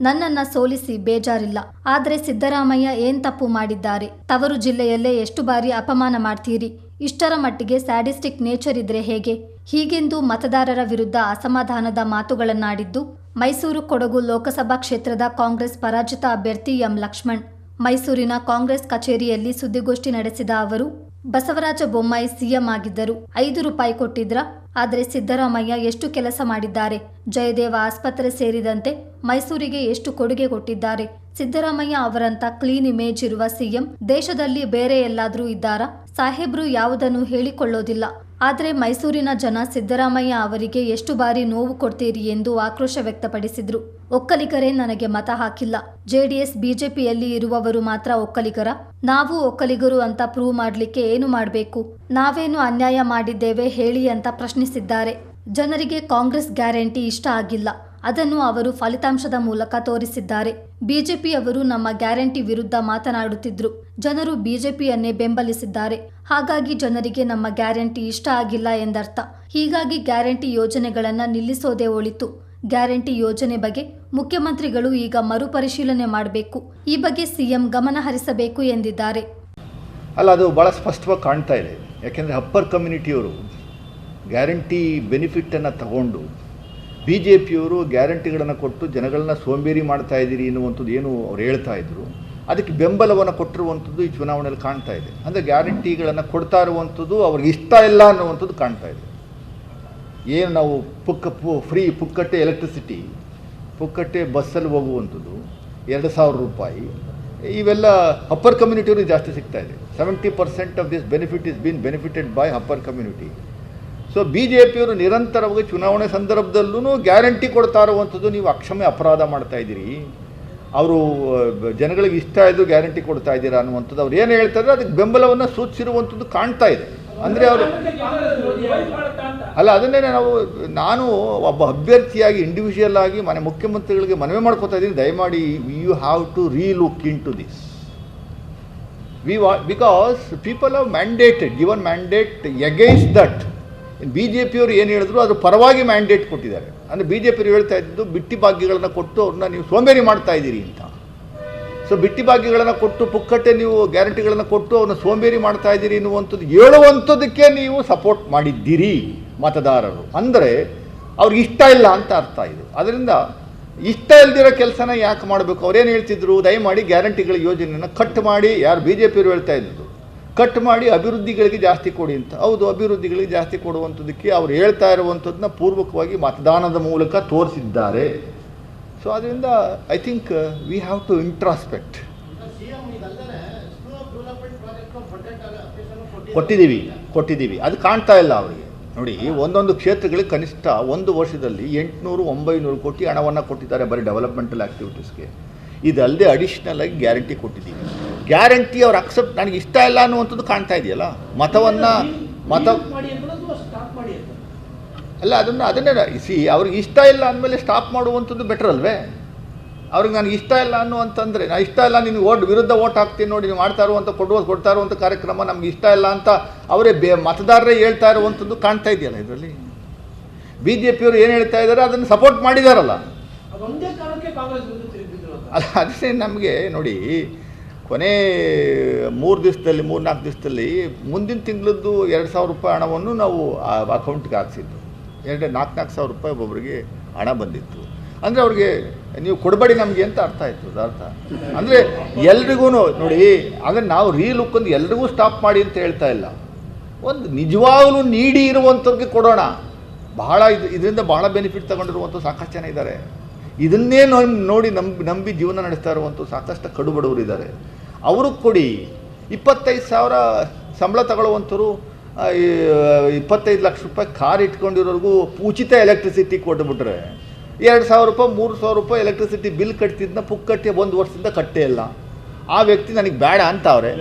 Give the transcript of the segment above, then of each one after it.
ನನ್ನನ್ನ ಸೋಲಿಸಿ ಬೇಜಾರಿಲ್ಲ. ಆದರೆ ಸಿದ್ದರಾಮಯ್ಯ ಏನ್ ತಪ್ಪು ಮಾಡಿದ್ದಾರೆ? ತವರು ಜಿಲ್ಲೆಯಲ್ಲೇ ಎಷ್ಟು ಬಾರಿ ಅಪಮಾನ ಮಾಡ್ತೀರಿ? ಇಷ್ಟರ ಮಟ್ಟಿಗೆ ಸ್ಯಾಡಿಸ್ಟಿಕ್ ನೇಚರ್ ಇದ್ರೆ ಹೇಗೆ? ಹೀಗೆಂದು ಮತದಾರರ ವಿರುದ್ಧ ಅಸಮಾಧಾನದ ಮಾತುಗಳನ್ನಾಡಿದ್ದು ಮೈಸೂರು ಕೊಡಗು ಲೋಕಸಭಾ ಕ್ಷೇತ್ರದ ಕಾಂಗ್ರೆಸ್ ಪರಾಜಿತ ಅಭ್ಯರ್ಥಿ ಎಂ ಲಕ್ಷ್ಮಣ್. ಮೈಸೂರಿನ ಕಾಂಗ್ರೆಸ್ ಕಚೇರಿಯಲ್ಲಿ ಸುದ್ದಿಗೋಷ್ಠಿ ನಡೆಸಿದ ಅವರು, ಬಸವರಾಜ ಬೊಮ್ಮಾಯಿ ಸಿಎಂ ಆಗಿದ್ದರು. ಐದು ರೂಪಾಯಿ ಕೊಟ್ಟಿದ್ರ ಆದರೆ ಸಿದ್ದರಾಮಯ್ಯ ಎಷ್ಟು ಕೆಲಸ ಮಾಡಿದ್ದಾರೆ? ಜಯದೇವ ಆಸ್ಪತ್ರೆ ಸೇರಿದಂತೆ ಮೈಸೂರಿಗೆ ಎಷ್ಟು ಕೊಡುಗೆ ಕೊಟ್ಟಿದ್ದಾರೆ? ಸಿದ್ದರಾಮಯ್ಯ ಅವರಂತ ಕ್ಲೀನ್ ಇಮೇಜ್ ಇರುವ ಸಿಎಂ ದೇಶದಲ್ಲಿ ಬೇರೆ ಎಲ್ಲಾದರೂ ಇದ್ದಾರಾ? ಸಾಹೇಬ್ರು ಯಾವುದನ್ನು ಹೇಳಿಕೊಳ್ಳೋದಿಲ್ಲ. ಆದರೆ ಮೈಸೂರಿನ ಜನ ಸಿದ್ದರಾಮಯ್ಯ ಅವರಿಗೆ ಎಷ್ಟು ಬಾರಿ ನೋವು ಕೊಡ್ತೀರಿ ಎಂದು ಆಕ್ರೋಶ ವ್ಯಕ್ತಪಡಿಸಿದ್ರು. ಒಕ್ಕಲಿಗರೇ ನನಗೆ ಮತ ಹಾಕಿಲ್ಲ. ಜೆಡಿಎಸ್, ಬಿಜೆಪಿಯಲ್ಲಿ ಇರುವವರು ಮಾತ್ರ ಒಕ್ಕಲಿಗರ. ನಾವು ಒಕ್ಕಲಿಗರು ಅಂತ ಪ್ರೂವ್ ಮಾಡ್ಲಿಕ್ಕೆ ಏನು ಮಾಡಬೇಕು? ನಾವೇನು ಅನ್ಯಾಯ ಮಾಡಿದ್ದೇವೆ ಹೇಳಿ ಅಂತ ಪ್ರಶ್ನಿಸಿದ್ದಾರೆ. ಜನರಿಗೆ ಕಾಂಗ್ರೆಸ್ ಗ್ಯಾರಂಟಿ ಇಷ್ಟ ಆಗಿಲ್ಲ. ಅದನ್ನು ಅವರು ಫಲಿತಾಂಶದ ಮೂಲಕ ತೋರಿಸಿದ್ದಾರೆ. ಬಿಜೆಪಿಯವರು ನಮ್ಮ ಗ್ಯಾರಂಟಿ ವಿರುದ್ಧ ಮಾತನಾಡುತ್ತಿದ್ರು. ಜನರು ಬಿಜೆಪಿಯನ್ನೇ ಬೆಂಬಲಿಸಿದ್ದಾರೆ. ಹಾಗಾಗಿ ಜನರಿಗೆ ನಮ್ಮ ಗ್ಯಾರಂಟಿ ಇಷ್ಟ ಆಗಿಲ್ಲ ಎಂದರ್ಥ. ಹೀಗಾಗಿ ಗ್ಯಾರಂಟಿ ಯೋಜನೆಗಳನ್ನು ನಿಲ್ಲಿಸೋದೇ ಒಳಿತು. ಗ್ಯಾರಂಟಿ ಯೋಜನೆ ಬಗ್ಗೆ ಮುಖ್ಯಮಂತ್ರಿಗಳು ಈಗ ಮರುಪರಿಶೀಲನೆ ಮಾಡಬೇಕು. ಈ ಬಗ್ಗೆ ಸಿಎಂ ಗಮನ ಹರಿಸಬೇಕು ಎಂದಿದ್ದಾರೆ. ಅಲ್ಲ, ಅದು ಭಾಳ ಸ್ಪಷ್ಟವಾಗಿ ಕಾಣ್ತಾ ಇದೆ. ಯಾಕೆಂದರೆ ಅಪ್ಪರ್ ಕಮ್ಯುನಿಟಿಯವರು ಗ್ಯಾರಂಟಿ ಬೆನಿಫಿಟ್ಟನ್ನು ತಗೊಂಡು ಬಿ ಜೆ ಪಿಯವರು ಗ್ಯಾರಂಟಿಗಳನ್ನು ಕೊಟ್ಟು ಜನಗಳನ್ನ ಸೋಂಬೇರಿ ಮಾಡ್ತಾ ಇದ್ದೀರಿ ಎನ್ನುವಂಥದ್ದು ಏನು ಅವ್ರು ಹೇಳ್ತಾ ಇದ್ರು, ಅದಕ್ಕೆ ಬೆಂಬಲವನ್ನು ಕೊಟ್ಟಿರುವಂಥದ್ದು ಈ ಚುನಾವಣೆಯಲ್ಲಿ ಕಾಣ್ತಾ ಇದೆ. ಅಂದರೆ ಗ್ಯಾರಂಟಿಗಳನ್ನು ಕೊಡ್ತಾ ಇರುವಂಥದ್ದು ಅವ್ರಿಗೆ ಇಷ್ಟ ಇಲ್ಲ ಅನ್ನುವಂಥದ್ದು ಕಾಣ್ತಾ ಇದೆ. ಏನು ನಾವು ಪುಕ್ಕ ಫ್ರೀ ಪುಕ್ಕಟ್ಟೆ ಎಲೆಕ್ಟ್ರಿಸಿಟಿ ಪುಕ್ಕಟ್ಟೆ ಬಸ್ಸಲ್ಲಿ ಹೋಗುವಂಥದ್ದು, ಎರಡು ಸಾವಿರ ರೂಪಾಯಿ, ಇವೆಲ್ಲ ಅಪ್ಪರ್ ಕಮ್ಯುನಿಟಿಯವ್ರಿಗೆ ಜಾಸ್ತಿ ಸಿಗ್ತಾ ಇದೆ. Seventy percent of this benefit is been benefited by upper community so B J ಪಿಯವರು ನಿರಂತರವಾಗಿ ಚುನಾವಣೆ ಸಂದರ್ಭದಲ್ಲೂ ಗ್ಯಾರಂಟಿ ಕೊಡ್ತಾ ಇರುವಂಥದ್ದು ನೀವು ಅಕ್ಷಮ್ಯ ಅಪರಾಧ ಮಾಡ್ತಾ ಇದ್ದೀರಿ. ಅವರು ಜನಗಳಿಗೆ ಇಷ್ಟ ಇದ್ದು ಗ್ಯಾರಂಟಿ ಕೊಡ್ತಾ ಇದ್ದೀರಾ ಅನ್ನುವಂಥದ್ದು ಅವ್ರು ಏನು ಹೇಳ್ತಾರೆ ಅದಕ್ಕೆ ಬೆಂಬಲವನ್ನು ಸೂಚಿಸಿರುವಂಥದ್ದು ಕಾಣ್ತಾ ಇದೆ. ಅಂದರೆ ಅವರು ಅಲ್ಲ ಅದನ್ನೇ ನಾವು, ನಾನು ಒಬ್ಬ ಅಭ್ಯರ್ಥಿಯಾಗಿ ಇಂಡಿವಿಜುವಲ್ ಆಗಿ ಮನೆ ಮುಖ್ಯಮಂತ್ರಿಗಳಿಗೆ ಮನವಿ ಮಾಡ್ಕೋತಾ ಇದ್ದೀನಿ. ದಯಮಾಡಿ you have to relook in to this V ವಾ because people are mandated given mandate against that B J ಪಿಯವರು ಏನು ಹೇಳಿದ್ರು, ಅದು ಪರವಾಗಿ ಮ್ಯಾಂಡೇಟ್ ಕೊಟ್ಟಿದ್ದಾರೆ. ಅಂದರೆ ಬಿ ಜೆ ಪಿಯವರು ಹೇಳ್ತಾ ಇದ್ದು ಬಿಟ್ಟಿ ಭಾಗ್ಯಗಳನ್ನು ಕೊಟ್ಟು ಅವ್ರನ್ನ ನೀವು ಸೋಂಬೇರಿ ಮಾಡ್ತಾ ಇದ್ದೀರಿ ಅಂತ. ಸೊ ಬಿಟ್ಟಿ ಭಾಗ್ಯಗಳನ್ನು ಕೊಟ್ಟು ಪುಕ್ಕಟ್ಟೆ ನೀವು ಗ್ಯಾರಂಟಿಗಳನ್ನು ಕೊಟ್ಟು ಅವ್ರನ್ನ ಸೋಂಬೇರಿ ಮಾಡ್ತಾ ಇದ್ದೀರಿ ಎನ್ನುವಂಥದ್ದು, ಹೇಳುವಂಥದ್ದಕ್ಕೆ ನೀವು ಸಪೋರ್ಟ್ ಮಾಡಿದ್ದೀರಿ ಮತದಾರರು. ಅಂದರೆ, ಅವ್ರಿಗೆ ಇಷ್ಟ ಇಲ್ಲ ಅಂತ ಅರ್ಥ ಇದು. ಅದರಿಂದ, ಇಷ್ಟ ಇಲ್ದಿರೋ ಕೆಲಸನ ಯಾಕೆ ಮಾಡಬೇಕು? ಅವ್ರೇನು ಹೇಳ್ತಿದ್ರು? ದಯಮಾಡಿ ಗ್ಯಾರಂಟಿಗಳ ಯೋಜನೆಯನ್ನು ಕಟ್ ಮಾಡಿ. ಯಾರು ಬಿ ಜೆ ಪಿಯವರು ಹೇಳ್ತಾ ಇದ್ದು ಕಟ್ ಮಾಡಿ ಅಭಿವೃದ್ಧಿಗಳಿಗೆ ಜಾಸ್ತಿ ಕೊಡಿ ಅಂತ. ಹೌದು, ಅಭಿವೃದ್ಧಿಗಳಿಗೆ ಜಾಸ್ತಿ ಕೊಡುವಂಥದ್ದಕ್ಕೆ ಅವ್ರು ಹೇಳ್ತಾ ಇರುವಂಥದ್ದನ್ನ ಪೂರ್ವಕವಾಗಿ ಮತದಾನದ ಮೂಲಕ ತೋರಿಸಿದ್ದಾರೆ. ಸೊ ಅದರಿಂದ I think we have to introspect ಕೊಟ್ಟಿದ್ದೀವಿ ಕೊಟ್ಟಿದ್ದೀವಿ. ಅದು ಕಾಣ್ತಾ ಇಲ್ಲ ಅವರಿಗೆ. ನೋಡಿ, ಒಂದೊಂದು ಕ್ಷೇತ್ರಗಳಿಗೆ ಕನಿಷ್ಠ ಒಂದು ವರ್ಷದಲ್ಲಿ ಎಂಟುನೂರು ಒಂಬೈನೂರು ಕೋಟಿ ಹಣವನ್ನು ಕೊಟ್ಟಿದ್ದಾರೆ ಬರೀ ಡೆವಲಪ್ಮೆಂಟಲ್ ಆ್ಯಕ್ಟಿವಿಟೀಸ್ಗೆ ಇದಲ್ಲದೆ ಅಡಿಷ್ನಲ್ ಆಗಿ ಗ್ಯಾರಂಟಿ ಕೊಟ್ಟಿದ್ದೀವಿ. ಗ್ಯಾರಂಟಿ ಅವ್ರು ಅಕ್ಸೆಪ್ಟ್ ನನಗೆ ಇಷ್ಟ ಇಲ್ಲ ಅನ್ನುವಂಥದ್ದು ಕಾಣ್ತಾ ಇದೆಯಲ್ಲ? ಮತವನ್ನು ಮತ ಅಲ್ಲ ಅದನ್ನು ಅದನ್ನೇ ಸಿ ಅವ್ರಿಗೆ ಇಷ್ಟ ಇಲ್ಲ ಅಂದಮೇಲೆ ಸ್ಟಾಪ್ ಮಾಡುವಂಥದ್ದು ಬೆಟರ್ ಅಲ್ವೇ? ಅವ್ರಿಗೆ ನನಗೆ ಇಷ್ಟ ಇಲ್ಲ ಅನ್ನುವಂತಂದರೆ ನಾನು ಇಷ್ಟ ಇಲ್ಲ ನಿನಗೆ ಓಟ್ ವಿರುದ್ಧ ಓಟ್ ಹಾಕ್ತೀನಿ ನೋಡಿ ನೀವು ಮಾಡ್ತಾ ಇರುವಂಥ ಕೊಡುವ ಕೊಡ್ತಾ ಇರುವಂಥ ಕಾರ್ಯಕ್ರಮ ನಮ್ಗೆ ಇಷ್ಟ ಇಲ್ಲ ಅಂತ ಅವರೇ ಬೇ ಮತದಾರರೇ ಹೇಳ್ತಾ ಇರುವಂಥದ್ದು ಕಾಣ್ತಾ ಇದೆಯಲ್ಲ ಇದರಲ್ಲಿ? ಬಿ ಜೆ ಪಿಯವರು ಏನು ಹೇಳ್ತಾ ಇದ್ದಾರೆ ಅದನ್ನು ಸಪೋರ್ಟ್ ಮಾಡಿದಾರಲ್ಲ? ಅಲ್ಲ ನಮಗೆ ನೋಡಿ, ಕೊನೆ ಮೂರು ದಿವಸದಲ್ಲಿ ಮೂರು ನಾಲ್ಕು ದಿವಸದಲ್ಲಿ ಮುಂದಿನ ತಿಂಗಳದ್ದು ಎರಡು ಸಾವಿರ ರೂಪಾಯಿ ಹಣವನ್ನು ನಾವು ಆ ಅಕೌಂಟ್ಗೆ ಹಾಕ್ಸಿದ್ದು. ಎರಡು, ನಾಲ್ಕು ನಾಲ್ಕು ಸಾವಿರ ರೂಪಾಯಿ ಒಬ್ಬೊಬ್ಬರಿಗೆ ಹಣ ಬಂದಿತ್ತು. ಅಂದರೆ ಅವ್ರಿಗೆ ನೀವು ಕೊಡಬೇಡಿ ನಮಗೆ ಅಂತ ಅರ್ಥ ಆಯಿತು ಅರ್ಥ. ಅಂದರೆ ಎಲ್ರಿಗೂ ನೋಡಿ ಅಂದರೆ ನಾವು ರೀ ಲುಕ್ ಒಂದು ಎಲ್ರಿಗೂ ಸ್ಟಾಪ್ ಮಾಡಿ ಅಂತ ಹೇಳ್ತಾ ಇಲ್ಲ. ಒಂದು ನಿಜವಾಗಲೂ ನೀಡಿ ಇರುವಂಥವ್ರಿಗೆ ಕೊಡೋಣ. ಬಹಳ ಇದು, ಇದರಿಂದ ಬಹಳ ಬೆನಿಫಿಟ್ ತಗೊಂಡಿರುವಂಥ ಸಾಕಷ್ಟು ಜನ ಇದ್ದಾರೆ. ಇದನ್ನೇ ನೋಡಿ ನಂಬಿ ನಂಬಿ ಜೀವನ ನಡೆಸ್ತಾ ಇರುವಂಥ ಸಾಕಷ್ಟು ಕಡು ಬಡವರು ಇದ್ದಾರೆ. ಅವ್ರಿಗೆ ಕೊಡಿ, ಇಪ್ಪತ್ತೈದು ಸಾವಿರ ಸಂಬಳ ತಗೊಳ್ಳುವಂಥವ್ರು ಇಪ್ಪತ್ತೈದು ಲಕ್ಷ ರೂಪಾಯಿ ಕಾರ್ ಇಟ್ಕೊಂಡಿರೋರಿಗೂ ಉಚಿತ ಎಲೆಕ್ಟ್ರಿಸಿಟಿ ಕೊಟ್ಬಿಟ್ರೆ ಎರಡು ಸಾವಿರ ರೂಪಾಯಿ, ಮೂರು ಸಾವಿರ ರೂಪಾಯಿ ಎಲೆಕ್ಟ್ರಿಸಿಟಿ ಬಿಲ್ ಕಟ್ತಿದ್ದನ್ನ ಪುಕ್ಕಟ್ಟಿ ಒಂದು ವರ್ಷದಿಂದ ಕಟ್ಟೇ ಇಲ್ಲ. ಆ ವ್ಯಕ್ತಿ ನನಗೆ ಬೇಡ ಅಂತ ಅವ್ರೆ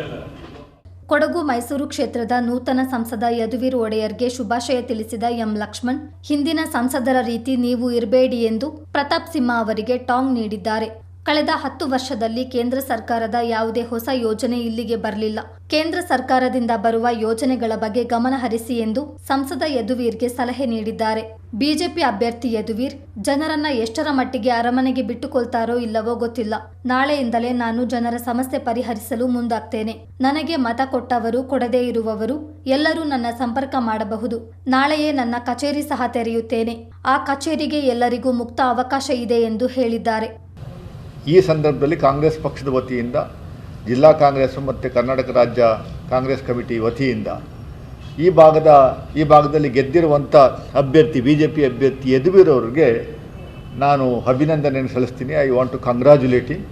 ಕೊಡಗು ಮೈಸೂರು ಕ್ಷೇತ್ರದ ನೂತನ ಸಂಸದ ಯದುವೀರ್ ಒಡೆಯರ್ಗೆ ಶುಭಾಶಯ ತಿಳಿಸಿದ ಎಂ ಲಕ್ಷ್ಮಣ್, ಹಿಂದಿನ ಸಂಸದರ ರೀತಿ ನೀವು ಇರಬೇಡಿ ಎಂದು ಪ್ರತಾಪ್ ಸಿಂಹ ಅವರಿಗೆ ಟಾಂಗ್ ನೀಡಿದ್ದಾರೆ. ಕಳೆದ ಹತ್ತು ವರ್ಷದಲ್ಲಿ ಕೇಂದ್ರ ಸರ್ಕಾರದ ಯಾವುದೇ ಹೊಸ ಯೋಜನೆ ಇಲ್ಲಿಗೆ ಬರಲಿಲ್ಲ. ಕೇಂದ್ರ ಸರ್ಕಾರದಿಂದ ಬರುವ ಯೋಜನೆಗಳ ಬಗ್ಗೆ ಗಮನ ಹರಿಸಿ ಎಂದು ಸಂಸದ ಯದುವೀರ್ಗೆ ಸಲಹೆ ನೀಡಿದ್ದಾರೆ. ಬಿಜೆಪಿ ಅಭ್ಯರ್ಥಿ ಯದುವೀರ್, ಜನರನ್ನ ಎಷ್ಟರ ಮಟ್ಟಿಗೆ ಅರಮನೆಗೆ ಬಿಟ್ಟುಕೊಳ್ತಾರೋ ಇಲ್ಲವೋ ಗೊತ್ತಿಲ್ಲ. ನಾಳೆಯಿಂದಲೇ ನಾನು ಜನರ ಸಮಸ್ಯೆ ಪರಿಹರಿಸಲು ಮುಂದಾಗ್ತೇನೆ. ನನಗೆ ಮತ ಕೊಟ್ಟವರು ಕೊಡದೇ ಇರುವವರು ಎಲ್ಲರೂ ನನ್ನ ಸಂಪರ್ಕ ಮಾಡಬಹುದು. ನಾಳೆಯೇ ನನ್ನ ಕಚೇರಿ ಸಹ ತೆರೆಯುತ್ತೇನೆ. ಆ ಕಚೇರಿಗೆ ಎಲ್ಲರಿಗೂ ಮುಕ್ತ ಅವಕಾಶ ಇದೆ ಎಂದು ಹೇಳಿದ್ದಾರೆ. ಈ ಸಂದರ್ಭದಲ್ಲಿ ಕಾಂಗ್ರೆಸ್ ಪಕ್ಷದ ವತಿಯಿಂದ, ಜಿಲ್ಲಾ ಕಾಂಗ್ರೆಸ್ ಮತ್ತು ಕರ್ನಾಟಕ ರಾಜ್ಯ ಕಾಂಗ್ರೆಸ್ ಕಮಿಟಿ ವತಿಯಿಂದ ಈ ಭಾಗದ, ಈ ಭಾಗದಲ್ಲಿ ಗೆದ್ದಿರುವಂಥ ಅಭ್ಯರ್ಥಿ ಬಿ ಜೆ ಪಿ ಅಭ್ಯರ್ಥಿ ಎದುವಿರೋರಿಗೆ ನಾನು ಅಭಿನಂದನೆಯನ್ನು ಸಲ್ಲಿಸ್ತೀನಿ. ಐ ವಾಂಟ್ ಟು ಕಂಗ್ರ್ಯಾಚುಲೇಟಿಂಗ್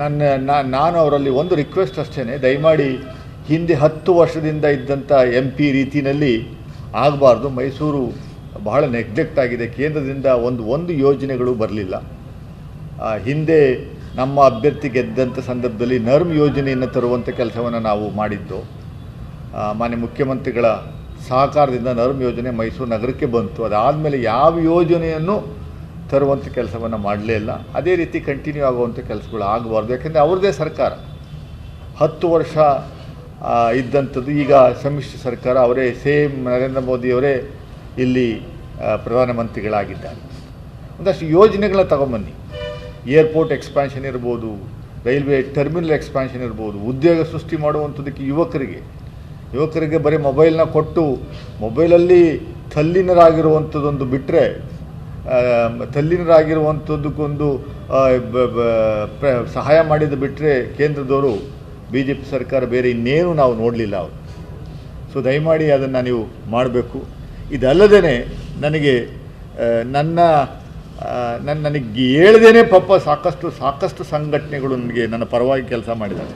ನನ್ನ ನಾನು ಅವರಲ್ಲಿ ಒಂದು ರಿಕ್ವೆಸ್ಟ್ ಅಷ್ಟೇ ದಯಮಾಡಿ ಹಿಂದೆ ಹತ್ತು ವರ್ಷದಿಂದ ಇದ್ದಂಥ ಎಂ ಪಿ ರೀತಿಯಲ್ಲಿ ಆಗಬಾರ್ದು. ಮೈಸೂರು ಬಹಳ ನೆಗ್ಲೆಕ್ಟ್ ಆಗಿದೆ. ಕೇಂದ್ರದಿಂದ ಒಂದು ಒಂದು ಯೋಜನೆಗಳು ಬರಲಿಲ್ಲ. ಹಿಂದೆ ನಮ್ಮ ಅಭ್ಯರ್ಥಿ ಗೆದ್ದಂಥ ಸಂದರ್ಭದಲ್ಲಿ ನರ್ಮ್ ಯೋಜನೆಯನ್ನು ತರುವಂಥ ಕೆಲಸವನ್ನು ನಾವು ಮಾಡಿದ್ದು. ಮಾನ್ಯ ಮುಖ್ಯಮಂತ್ರಿಗಳ ಸಹಕಾರದಿಂದ ನರ್ಮ್ ಯೋಜನೆ ಮೈಸೂರು ನಗರಕ್ಕೆ ಬಂತು. ಅದಾದಮೇಲೆ ಯಾವ ಯೋಜನೆಯನ್ನು ತರುವಂಥ ಕೆಲಸವನ್ನು ಮಾಡಲೇ ಇಲ್ಲ. ಅದೇ ರೀತಿ ಕಂಟಿನ್ಯೂ ಆಗುವಂಥ ಕೆಲಸಗಳು ಆಗಬಾರ್ದು. ಯಾಕೆಂದರೆ ಅವ್ರದ್ದೇ ಸರ್ಕಾರ. ಹತ್ತು ವರ್ಷ ಇದ್ದಂಥದ್ದು ಈಗ ಸಮ್ಮಿಶ್ರ ಸರ್ಕಾರ ಅವರೇ, ಸೇಮ್ ನರೇಂದ್ರ ಮೋದಿಯವರೇ ಇಲ್ಲಿ ಪ್ರಧಾನಮಂತ್ರಿಗಳಾಗಿದ್ದಾರೆ. ಒಂದಷ್ಟು ಯೋಜನೆಗಳನ್ನ ತಗೊಂಬನ್ನಿ. ಏರ್ಪೋರ್ಟ್ ಎಕ್ಸ್ಪ್ಯಾನ್ಷನ್ ಇರ್ಬೋದು, ರೈಲ್ವೆ ಟರ್ಮಿನಲ್ ಎಕ್ಸ್ಪ್ಯಾನ್ಷನ್ ಇರ್ಬೋದು, ಉದ್ಯೋಗ ಸೃಷ್ಟಿ ಮಾಡುವಂಥದ್ದಕ್ಕೆ ಯುವಕರಿಗೆ ಯುವಕರಿಗೆ ಬರೀ ಮೊಬೈಲ್ನ ಕೊಟ್ಟು ಮೊಬೈಲಲ್ಲಿ ತಲ್ಲಿನರಾಗಿರುವಂಥದ್ದೊಂದು ಬಿಟ್ಟರೆ ತಲ್ಲಿನರಾಗಿರುವಂಥದ್ದಕ್ಕೊಂದು ಸಹಾಯ ಮಾಡಿದ ಬಿಟ್ಟರೆ ಕೇಂದ್ರದವರು ಬಿ ಜೆ ಪಿ ಸರ್ಕಾರ ಬೇರೆ ಇನ್ನೇನು ನಾವು ನೋಡಲಿಲ್ಲ ಅವರು. ಸೊ ದಯಮಾಡಿ ಅದನ್ನು ನೀವು ಮಾಡಬೇಕು. ಇದಲ್ಲದೇ ನನಗೆ ನನ್ನ ನನ್ನ ನನಗೆ ಹೇಳ್ದೇನೆ ಪಾಪ ಸಾಕಷ್ಟು ಸಾಕಷ್ಟು ಸಂಘಟನೆಗಳು ನನಗೆ ನನ್ನ ಪರವಾಗಿ ಕೆಲಸ ಮಾಡಿದ್ದಾರೆ.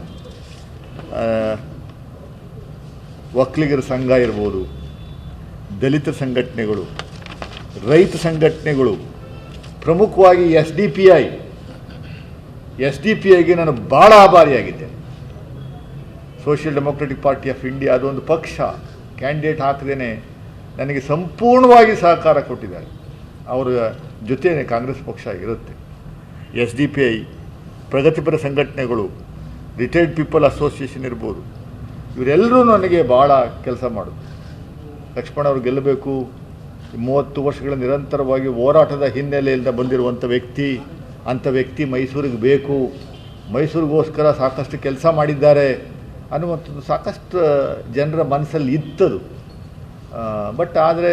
ಒಕ್ಕಲಿಗರ ಸಂಘ ಇರ್ಬೋದು, ದಲಿತ ಸಂಘಟನೆಗಳು, ರೈತ ಸಂಘಟನೆಗಳು, ಪ್ರಮುಖವಾಗಿ S D P I. S D P ಐಗೆ ನಾನು ಭಾಳ ಆಭಾರಿಯಾಗಿದ್ದೇನೆ social democratic party of India ಅದೊಂದು ಪಕ್ಷ, ಕ್ಯಾಂಡಿಡೇಟ್ ಹಾಕದೇನೆ ನನಗೆ ಸಂಪೂರ್ಣವಾಗಿ ಸಹಕಾರ ಕೊಟ್ಟಿದ್ದಾರೆ. ಅವರ ಜೊತೆ ಕಾಂಗ್ರೆಸ್ ಪಕ್ಷ ಇರುತ್ತೆ ಎಸ್ ಡಿ ಪಿ ಐ, ಪ್ರಗತಿಪರ ಸಂಘಟನೆಗಳು, ರಿಟೈರ್ಡ್ ಪೀಪಲ್ ಅಸೋಸಿಯೇಷನ್ ಇರ್ಬೋದು, ಇವರೆಲ್ಲರೂ ನನಗೆ ಭಾಳ ಕೆಲಸ ಮಾಡೋದು ಲಕ್ಷ್ಮಣ ಅವರು ಗೆಲ್ಲಬೇಕು. ಮೂವತ್ತು ವರ್ಷಗಳ ನಿರಂತರವಾಗಿ ಹೋರಾಟದ ಹಿನ್ನೆಲೆಯಿಂದ ಬಂದಿರುವಂಥ ವ್ಯಕ್ತಿ, ಅಂಥ ವ್ಯಕ್ತಿ ಮೈಸೂರಿಗೆ ಬೇಕು. ಮೈಸೂರಿಗೋಸ್ಕರ ಸಾಕಷ್ಟು ಕೆಲಸ ಮಾಡಿದ್ದಾರೆ ಅನ್ನುವಂಥದ್ದು ಸಾಕಷ್ಟು ಜನರ ಮನಸ್ಸಲ್ಲಿ ಇತ್ತದು. ಬಟ್ ಆದರೆ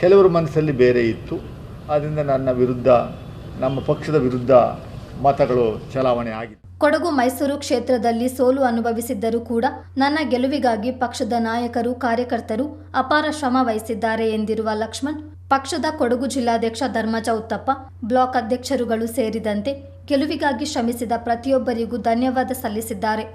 ಕೆಲವರ ಮನಸ್ಸಲ್ಲಿ ಬೇರೆ ಇತ್ತು. ಆದ್ದರಿಂದ ನನ್ನ ವಿರುದ್ಧ, ನಮ್ಮ ಪಕ್ಷದ ವಿರುದ್ಧ ಮತಗಳು ಚಲಾವಣೆ ಆಗಿದೆ. ಕೊಡಗು ಮೈಸೂರು ಕ್ಷೇತ್ರದಲ್ಲಿ ಸೋಲು ಅನುಭವಿಸಿದ್ದರೂ ಕೂಡ ನನ್ನ ಗೆಲುವಿಗಾಗಿ ಪಕ್ಷದ ನಾಯಕರು, ಕಾರ್ಯಕರ್ತರು ಅಪಾರ ಶ್ರಮ ವಹಿಸಿದ್ದಾರೆ ಎಂದಿರುವ ಲಕ್ಷ್ಮಣ್, ಪಕ್ಷದ ಕೊಡಗು ಜಿಲ್ಲಾಧ್ಯಕ್ಷ ಧರ್ಮಜ ಉತ್ತಪ್ಪ, ಬ್ಲಾಕ್ ಅಧ್ಯಕ್ಷರುಗಳು ಸೇರಿದಂತೆ ಗೆಲುವಿಗಾಗಿ ಶ್ರಮಿಸಿದ ಪ್ರತಿಯೊಬ್ಬರಿಗೂ ಧನ್ಯವಾದ ಸಲ್ಲಿಸಿದ್ದಾರೆ.